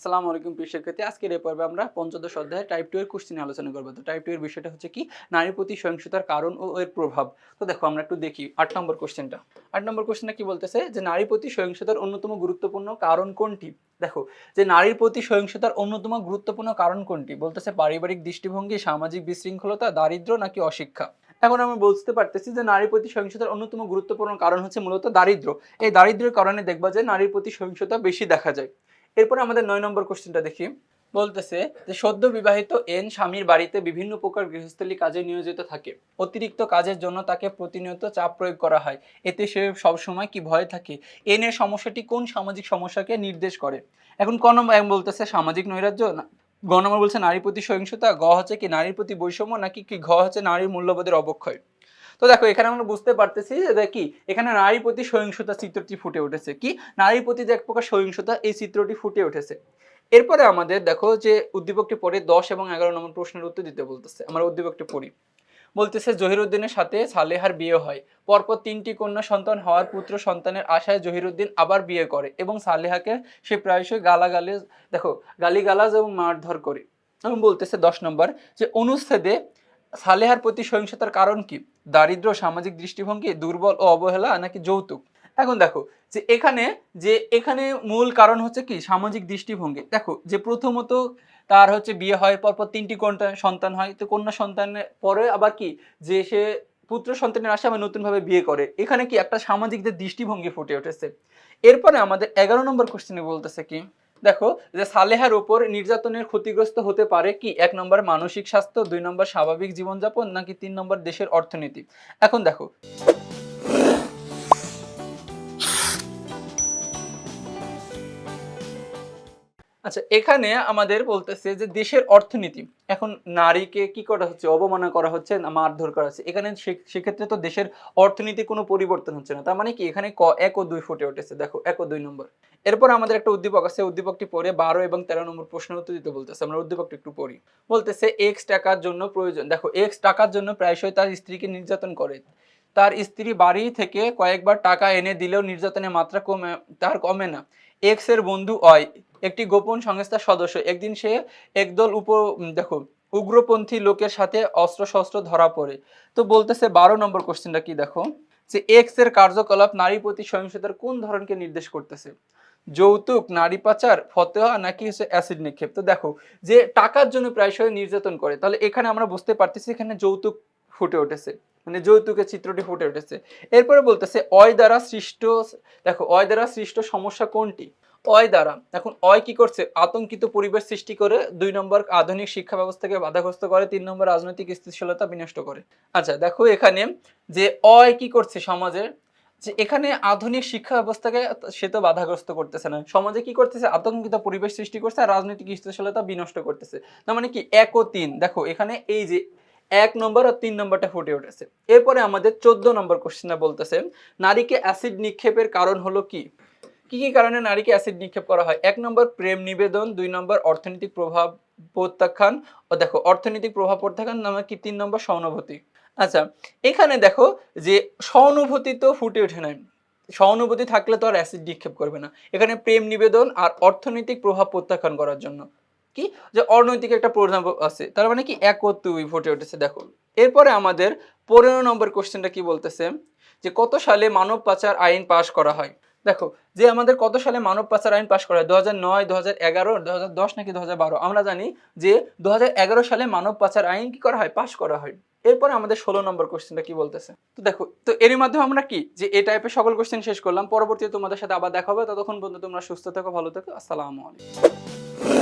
আসসালামু আলাইকুম প্রিয় শিক্ষার্থী। আজকের এই পর্বে আমরা পঞ্চদশ অধ্যায়ে টাইপ টু এর কোশ্চেন আলোচনা করব। তো টাইপ টু এর বিষয়টা হচ্ছে কি? নারীর প্রতি সহিংসতার কারণ ও এর প্রভাব। তো দেখো, আমরা একটু দেখি আট নম্বর কোশ্চেনটা আট নম্বর কোশ্চেনটা কি বলতেছে? যে নারীর প্রতি সহিংসতার অন্যতম গুরুত্বপূর্ণ কারণ কোনটি? দেখো, যে নারীর প্রতি সহিংসতার অন্যতম গুরুত্বপূর্ণ কারণ কোনটি? বলতেছে পারিবারিক দৃষ্টিভঙ্গি, সামাজিক বিশৃঙ্খলতা, দারিদ্র্য নাকি অশিক্ষা? এখন আমরা বুঝতে পারতেছি যে নারীর প্রতি সহিংসতার অন্যতম গুরুত্বপূর্ণ কারণ হচ্ছে মূলত দারিদ্র্য। এই দারিদ্র্যের কারণে দেখবা যে নারীর প্রতি সহিংসতা বেশি দেখা যায়। এরপরে আমাদের নয় নম্বর কোশ্চেনটা দেখি। বলতেছে যে, সদ্য বিবাহিত এন স্বামীর বাড়িতে বিভিন্ন প্রকার গৃহস্থলী কাজে নিয়োজিত থাকে। অতিরিক্ত কাজের জন্য তাকে প্রতিনিয়ত চাপ প্রয়োগ করা হয়। এতে সে সবসময় কি ভয় থাকে? এন এর সমস্যাটি কোন সামাজিক সমস্যাকে নির্দেশ করে? এখন ক নম্বর বলতেছে, সামাজিক নৈরাজ্য? গ নম্বর বলছে, নারীর প্রতি সহিংসতা? গ হচ্ছে কি, নারীর প্রতি বৈষম্য? নাকি কি, ঘ হচ্ছে নারীর মূল্যবোধের অবক্ষয়? তো দেখো, এখানে আমরা বুঝতে পারতেছি যে দেখ কি? এখানে নারীর প্রতি সহিংসতা চিত্রটি ফুটে উঠেছে। কি? নারীর প্রতি যে এক প্রকার সহিংসতা, এই চিত্রটি ফুটে উঠেছে। এরপরে আমাদের দেখো যে উদ্দীপকটি পড়ে দশ এবং এগারো নম্বর প্রশ্নের উত্তর দিতে বলতেছে। আমরা উদ্দীপকটি পড়ি। বলতেছে, জহিরুদ্দিনের সাথে সালেহার বিয়ে হয়। পরপর তিনটি কন্যা সন্তান হওয়ার পুত্র সন্তানের আশায় জহিরুদ্দিন আবার বিয়ে করে এবং সালেহাকে সে প্রায়শই গালাগালি দেখো, গালিগালাজ এবং মারধর করে। এবং বলতেছে দশ নম্বর যে, অনুচ্ছেদে সালেহার প্রতি সহিংসতার কারণ কি? দারিদ্র সামাজিক দৃষ্টিভঙ্গি, দুর্বল ও অবহেলা নাকি যৌতুক? এখন দেখো, যে এখানে যে এখানে মূল কারণ হচ্ছে কি? সামাজিক দৃষ্টিভঙ্গি। দেখো, যে প্রথমত তার হচ্ছে বিয়ে হয়, পরপর তিনটি সন্তান হয়। তো কন্যা সন্তানের পরে আবার কি? যে সে পুত্র সন্তানের আশা আবার নতুনভাবে বিয়ে করে। এখানে কি একটা সামাজিক যে দৃষ্টিভঙ্গি ফুটে উঠেছে? এরপরে আমাদের এগারো নম্বর কোশ্চেনে বলতেছে কি? দেখো যে সালেহার উপর নির্যাতনের ক্ষতিগ্রস্ত হতে পারে কি? এক নম্বর মানসিক স্বাস্থ্য, দুই নম্বর স্বাভাবিক জীবনযাপন, নাকি তিন নম্বর দেশের অর্থনীতি? এখন দেখো। আচ্ছা এখানে আমাদের বলতেছে যে দেশের অর্থনীতি, এখন নারীকে কি করা হচ্ছে, অবমাননা করা হচ্ছে, না মারধর করা হচ্ছে, এখানে সেক্ষেত্রে তো দেশের অর্থনীতি কোনো পরিবর্তন হচ্ছে না, তার মানে কি, এখানে ক, এক ও দুই ফুটে উঠেছে, দেখো, এক ও দুই নম্বর। এরপর আমাদের একটা উদ্দীপক আছে, উদ্দীপকটি পড়ে বারো এবং তেরো নম্বর প্রশ্নের উত্তর দিতে বলতেছে, আমরা উদ্দীপকটি একটু পড়ি। বলতেছে এক্স টাকার জন্য প্রয়োজন দেখো এক্স টাকার জন্য প্রায়শই তার স্ত্রীকে নির্যাতন করে। তার স্ত্রী বাড়ি থেকে কয়েকবার টাকা এনে দিলেও নির্যাতনের মাত্রা কমে, তার কমে না। এক্সের বন্ধু অয় একটি গোপন সংস্থার সদস্য। একদিন সে একদল উপ দেখো, উগ্রপন্থী লোকের সাথে অস্ত্র শস্ত্র ধরা পড়ে। তো বলতেছে বারো নম্বর কোশ্চেনটা কি দেখো? যে এক্সের কার্যকলাপ নারী প্রতি সহিংসতার কোন ধরনকে নির্দেশ করতেছে? যৌতুক, নারী পাচার, ফতেহা, নাকি হচ্ছে অ্যাসিড নিক্ষেপ? তো দেখো, যে টাকার জন্য প্রায়শই নির্যাতন করে, তাহলে এখানে আমরা বুঝতে পারতেছি এখানে যৌতুক ফুটে উঠেছে। মানে যৌতুকের চিত্রটি ফুটে উঠেছে। এরপরে বলতেছে অয় দ্বারা সৃষ্ট, দেখো অয় দ্বারা সৃষ্ট সমস্যা কোনটি? অয় দ্বারা। এখন অয় কি করছে? আতঙ্কিত পরিবেশ সৃষ্টি করে দুই নম্বর আধুনিক শিক্ষা ব্যবস্থাকে বাধাগ্রস্ত করে, তিন নম্বর রাজনৈতিক স্থিতিশীলতা বিনষ্ট করে। আচ্ছা দেখো এখানে যে অয় কি করছে সমাজের যে এখানে আধুনিক শিক্ষা ব্যবস্থাকে সে তো বাধাগ্রস্ত করতেছে না। সমাজে কি করতেছে? আতঙ্কিত পরিবেশ সৃষ্টি করছে আর রাজনৈতিক স্থিতিশীলতা বিনষ্ট করতেছে। তার মানে কি? এক ও তিন। দেখো, এখানে এই যে এক নম্বর আর তিন নম্বরটা ফুটে উঠেছে। এরপরে আমাদের চোদ্দ নম্বর কোশ্চেনটা বলতেছে, নারীকে অ্যাসিড নিক্ষেপের কারণ হলো কি? কি কি কারণে নারীকে অ্যাসিড নিক্ষেপ করা হয়? এক নম্বর, প্রেম নিবেদন। দুই নম্বর, অর্থনৈতিক প্রভাব প্রত্যাখ্যান। ও দেখো, অর্থনৈতিক প্রভাব প্রত্যাখ্যান নামে কি তিন নম্বর? সহানুভূতি আচ্ছা এখানে দেখো যে সহানুভূতি তো ফুটে ওঠে নাই। সহানুভূতি থাকলে তো আর অ্যাসিড নিক্ষেপ করবে না। এখানে প্রেম নিবেদন আর অর্থনৈতিক প্রভাব প্রত্যাখ্যান করার জন্য। কি? যে অর্থনৈতিক একটা প্রভাব আছে। তার মানে কি? এক ও দুই ফুটে উঠেছে, দেখো। এরপরে আমাদের পনেরো নম্বর কোশ্চেনটা কি বলতেছে? যে কত সালে মানব পাচার আইন পাশ করা হয়? দেখো, যে আমাদের কত সালে মানব পাচার আইন পাশ করা? হয় দু হাজার নয় দু হাজার এগারো দু হাজার দশ নাকি দু হাজার বারো? আমরা জানি যে দু হাজার এগারো সালে মানব পাচার আইন কি করা হয়? পাশ করা হয়। এরপরে আমাদের ষোলো নম্বর কোশ্চেনটা কি বলতেছে? তো দেখো, তো এরই মাধ্যমে আমরা কি? যে এই টাইপের সকল কোশ্চেন শেষ করলাম। পরবর্তীতে তোমাদের সাথে আবার দেখা হবে। ততক্ষণ পর্যন্ত তোমরা সুস্থ থাকো, ভালো থাকো। আসসালামু আলাইকুম।